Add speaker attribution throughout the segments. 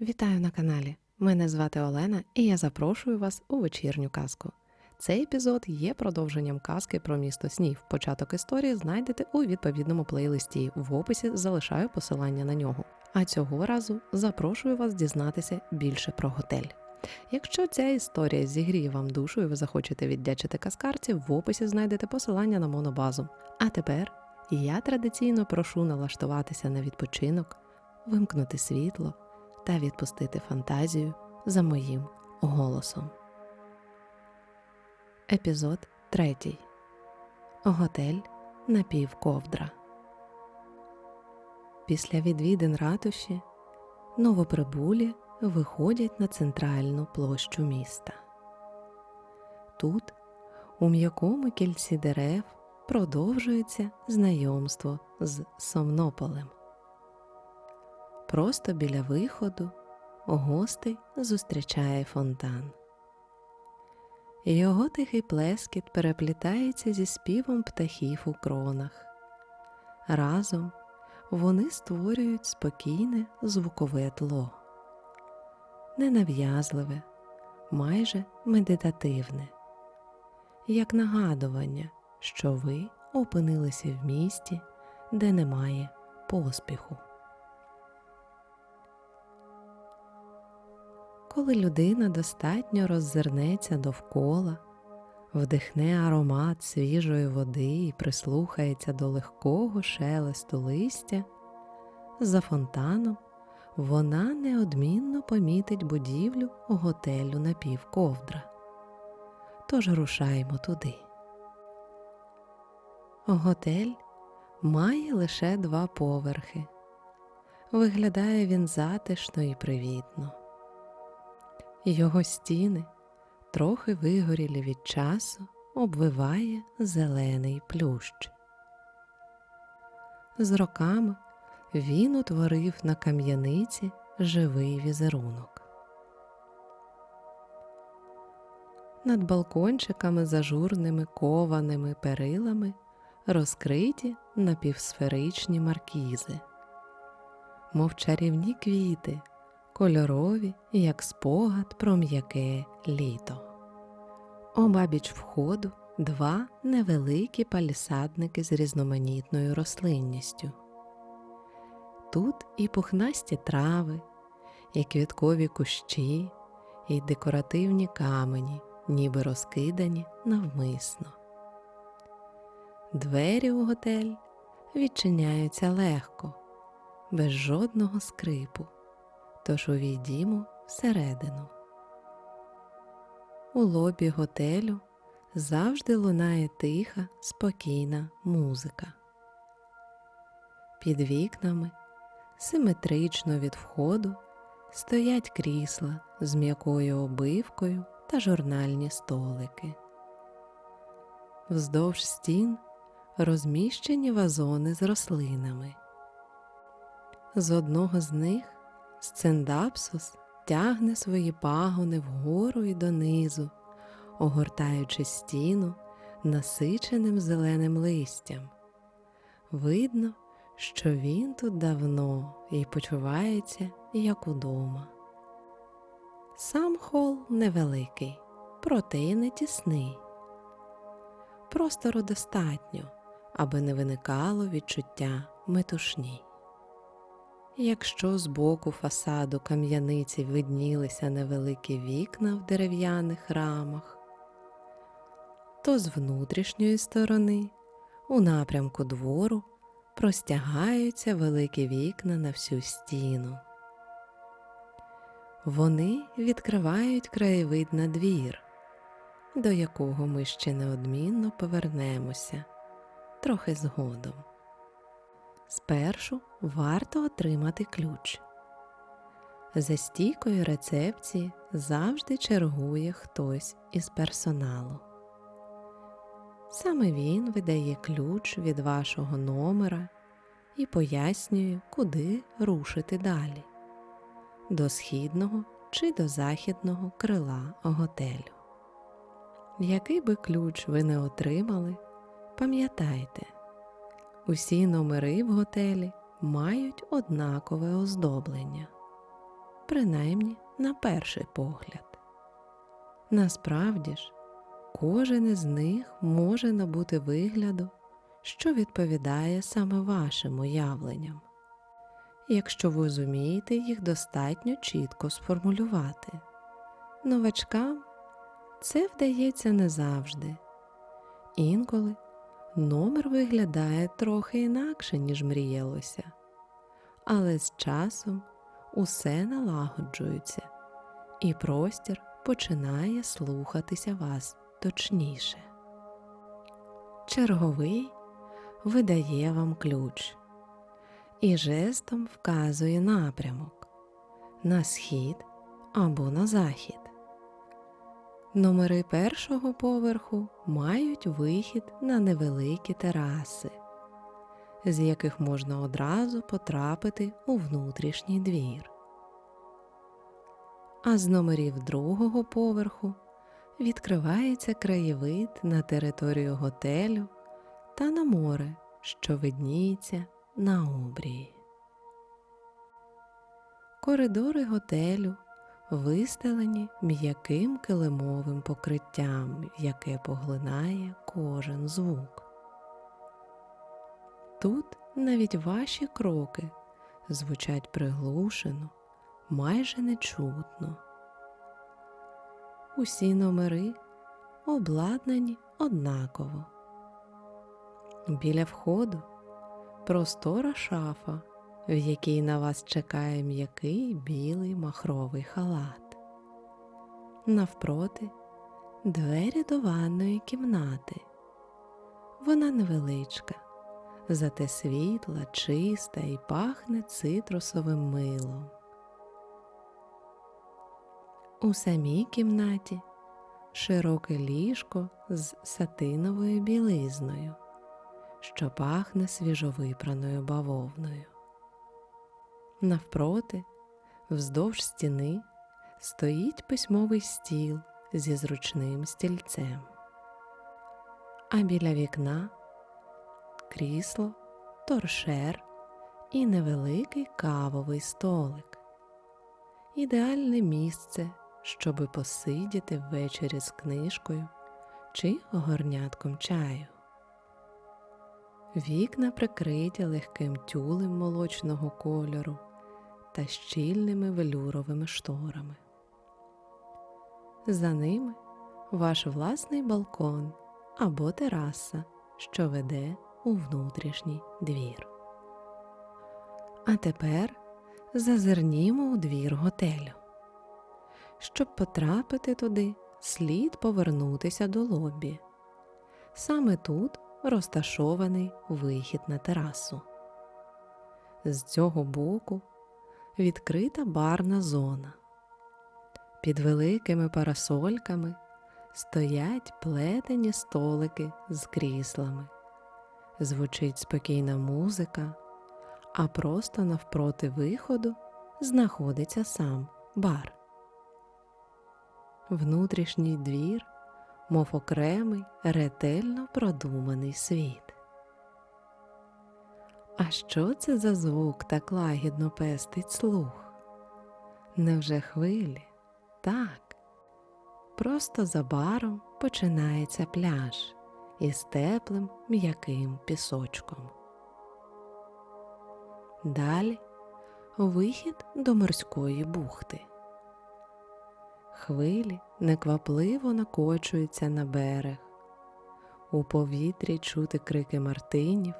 Speaker 1: Вітаю на каналі. Мене звати Олена і я запрошую вас у вечірню казку. Цей епізод є продовженням казки про місто снів. Початок історії знайдете у відповідному плейлисті. В описі залишаю посилання на нього. А цього разу запрошую вас дізнатися більше про готель. Якщо ця історія зігріє вам душу і ви захочете віддячити казкарці, в описі знайдете посилання на монобазу. А тепер я традиційно прошу налаштуватися на відпочинок, вимкнути світло та відпустити фантазію за моїм голосом. Епізод 3. Готель напівковдра. Після відвідин ратуші новоприбулі виходять на центральну площу міста. Тут, у м'якому кільці дерев, продовжується знайомство з Сомнополем. Просто біля виходу гостей зустрічає фонтан. Його тихий плескіт переплітається зі співом птахів у кронах. Разом вони створюють спокійне звукове тло, ненав'язливе, майже медитативне, як нагадування, що ви опинилися в місті, де немає поспіху. Коли людина достатньо роззирнеться довкола, вдихне аромат свіжої води і прислухається до легкого шелесту листя, за фонтаном вона неодмінно помітить будівлю готелю напівковдра. Тож рушаємо туди. Готель має лише два поверхи. Виглядає він затишно і привітно. Його стіни, трохи вигорілі від часу, обвиває зелений плющ. З роками він утворив на кам'яниці живий візерунок. Над балкончиками з ажурними кованими перилами розкриті напівсферичні маркізи, мов чарівні квіти кольорові, як спогад про м'яке літо. Обабіч входу два невеликі палісадники з різноманітною рослинністю. Тут і пухнасті трави, і квіткові кущі, і декоративні камені, ніби розкидані навмисно. Двері у готель відчиняються легко, без жодного скрипу тож увійдімо всередину. У лобі готелю завжди лунає тиха, спокійна музика. Під вікнами, симетрично від входу, стоять крісла з м'якою обивкою та журнальні столики. Вздовж стін розміщені вазони з рослинами. З одного з них Сцендапсус тягне свої пагони вгору і донизу, огортаючи стіну насиченим зеленим листям. Видно, що він тут давно і почувається як удома. Сам хол невеликий, проте й не тісний. Простору достатньо, аби не виникало відчуття метушні. Якщо з боку фасаду кам'яниці виднілися невеликі вікна в дерев'яних рамах, то з внутрішньої сторони, у напрямку двору, простягаються великі вікна на всю стіну. Вони відкривають краєвид на двір, до якого ми ще неодмінно повернемося трохи згодом. Спершу варто отримати ключ. За стійкою рецепції завжди чергує хтось із персоналу. Саме він видає ключ від вашого номера і пояснює, куди рушити далі до східного чи до західного крила готелю. Який би ключ ви не отримали, пам'ятайте. Усі номери в готелі мають однакове оздоблення. принаймні на перший погляд. Насправді ж, кожен із них може набути вигляду, що відповідає саме вашим уявленням, якщо ви зумієте їх достатньо чітко сформулювати. Новачкам це вдається не завжди. Інколи номер виглядає трохи інакше, ніж мріялося, але з часом усе налагоджується, і простір починає слухатися вас точніше. Черговий видає вам ключ і жестом вказує напрямок на схід або на захід. Номери першого поверху мають вихід на невеликі тераси, з яких можна одразу потрапити у внутрішній двір. А з номерів другого поверху відкривається краєвид на територію готелю та на море, що видніється на обрії. Коридори готелю вистелені м'яким килимовим покриттям, яке поглинає кожен звук. Тут навіть ваші кроки звучать приглушено, майже нечутно. Усі номери обладнані однаково. Біля входу простора шафа в якій на вас чекає м'який білий махровий халат. Навпроти двері до ванної кімнати. Вона невеличка, зате світла, чиста і пахне цитрусовим милом. У самій кімнаті широке ліжко з сатиновою білизною, що пахне свіжовипраною бавовною. Навпроти, вздовж стіни, стоїть письмовий стіл зі зручним стільцем, а біля вікна крісло, торшер і невеликий кавовий столик. Ідеальне місце, щоби посидіти ввечері з книжкою чи горнятком чаю. Вікна прикриті легким тюлем молочного кольору та щільними велюровими шторами. За ними ваш власний балкон або тераса, що веде у внутрішній двір. А тепер зазирнімо у двір готелю. Щоб потрапити туди, слід повернутися до лобі. Саме тут розташований вихід на терасу. З цього боку відкрита барна зона. Під великими парасольками стоять плетені столики з кріслами, звучить спокійна музика, а просто навпроти виходу знаходиться сам бар. Внутрішній двір, мов окремий, ретельно продуманий світ. А що це за звук так лагідно пестить слух? Невже хвилі? Так. Просто за баром починається пляж із теплим м'яким пісочком. Далі вихід до морської бухти. Хвилі неквапливо накочуються на берег. У повітрі чути крики мартинів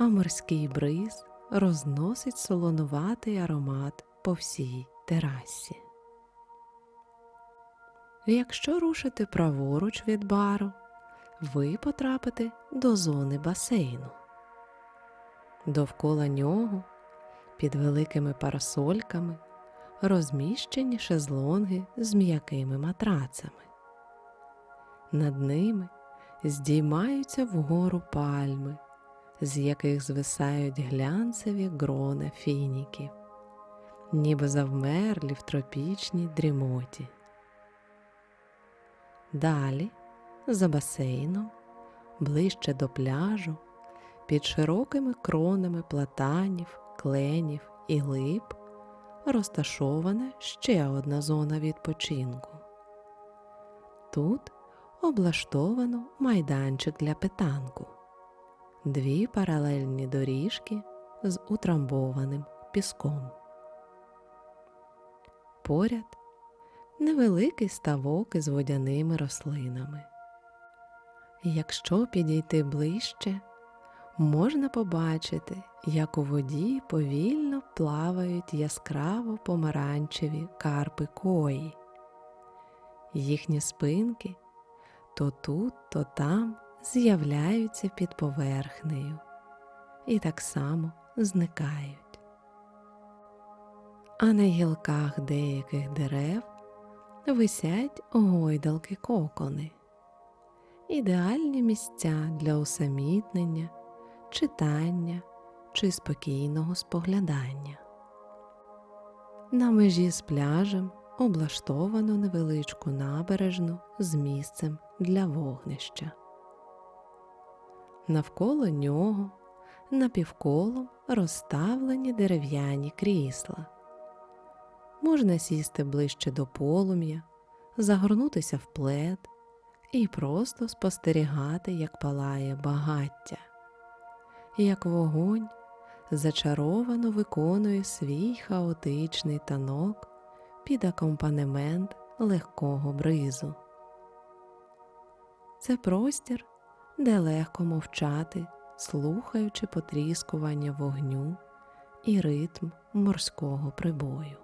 Speaker 1: а морський бриз розносить солонуватий аромат по всій терасі. Якщо рушити праворуч від бару, ви потрапите до зони басейну. Довкола нього під великими парасольками розміщені шезлонги з м'якими матрацами. Над ними здіймаються вгору пальми з яких звисають глянцеві грона фініків, ніби завмерлі в тропічній дрімоті. Далі, за басейном, ближче до пляжу, під широкими кронами платанів, кленів і лип розташована ще одна зона відпочинку. Тут облаштовано майданчик для питанку, дві паралельні доріжки з утрамбованим піском. Поряд невеликий ставок із водяними рослинами. Якщо підійти ближче, можна побачити, як у воді повільно плавають яскраво помаранчеві карпи кої. Їхні спинки то тут, то там з'являються під поверхнею і так само зникають. А на гілках деяких дерев висять гойдалки кокони, ідеальні місця для усамітнення, читання чи спокійного споглядання. На межі з пляжем облаштовано невеличку набережну з місцем для вогнища. Навколо нього напівколом розставлені дерев'яні крісла. Можна сісти ближче до полум'я, загорнутися в плед і просто спостерігати, як палає багаття, як вогонь зачаровано виконує свій хаотичний танок під акомпанемент легкого бризу. Це простір, де легко мовчати, слухаючи потріскування вогню і ритм морського прибою.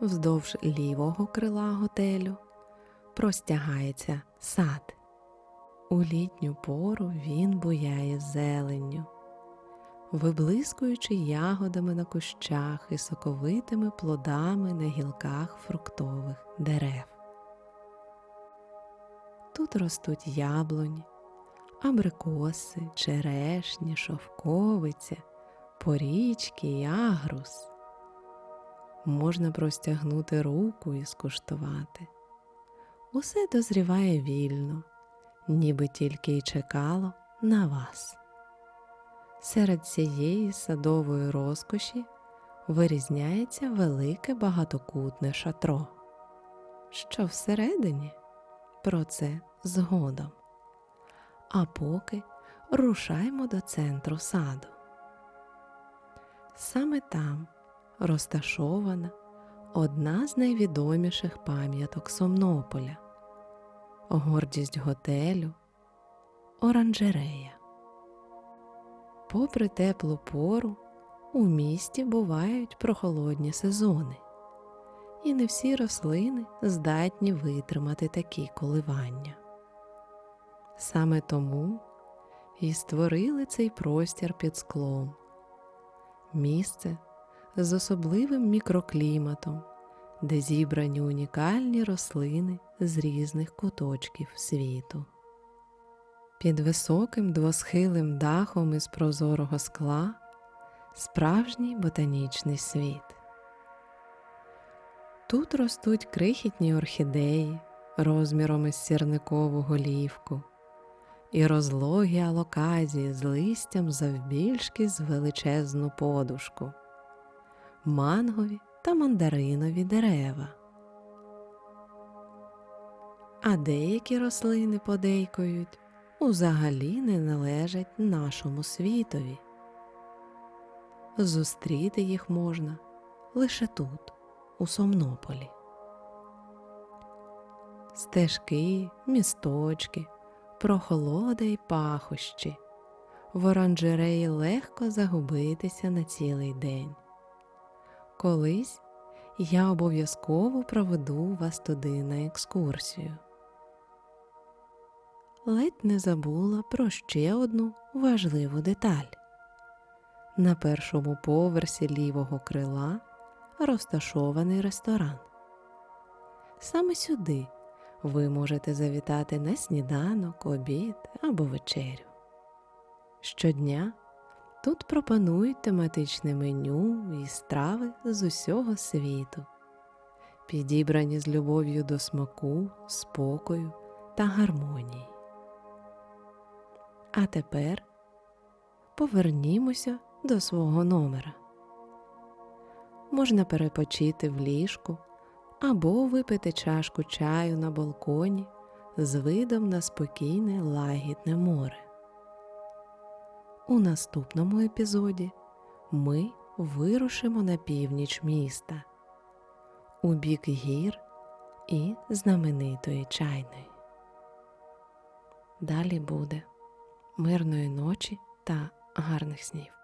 Speaker 1: Вздовж лівого крила готелю простягається сад. У літню пору він буяє зеленню, виблискуючи ягодами на кущах і соковитими плодами на гілках фруктових дерев. Тут ростуть яблуні, абрикоси, черешні, шовковиця, порічки і агрус. Можна простягнути руку і скуштувати. Усе дозріває вільно, ніби тільки й чекало на вас. Серед цієї садової розкоші вирізняється велике багатокутне шатро. Що всередині? Про це згодом. А поки рушаймо до центру саду. Саме там розташована одна з найвідоміших пам'яток Сомнополя, гордість готелю, оранжерея. Попри теплу пору, у місті бувають прохолодні сезони, і не всі рослини здатні витримати такі коливання. Саме тому і створили цей простір під склом, місце з особливим мікрокліматом, де зібрані унікальні рослини з різних куточків світу. Під високим двосхилим дахом із прозорого скла справжній ботанічний світ. Тут ростуть крихітні орхідеї розміром із сірникову голівку і розлогі алоказії з листям завбільшки з величезну подушку, мангові та мандаринові дерева. А деякі рослини подейкують узагалі не належать нашому світові. Зустріти їх можна лише тут, у Сомнополі. Стежки, місточки, прохолода й пахощі, в оранжереї легко загубитися на цілий день. Колись я обов'язково проведу вас туди на екскурсію. Ледь не забула про ще одну важливу деталь. На першому поверсі лівого крила розташований ресторан. Саме сюди ви можете завітати на сніданок, обід або вечерю. Щодня тут пропонують тематичне меню і страви з усього світу, підібрані з любов'ю до смаку, спокою та гармонії. А тепер повернімося до свого номера. Можна перепочити в ліжку або випити чашку чаю на балконі з видом на спокійне лагідне море. У наступному епізоді ми вирушимо на північ міста у бік гір і знаменитої чайної. Далі буде мирної ночі та гарних снів.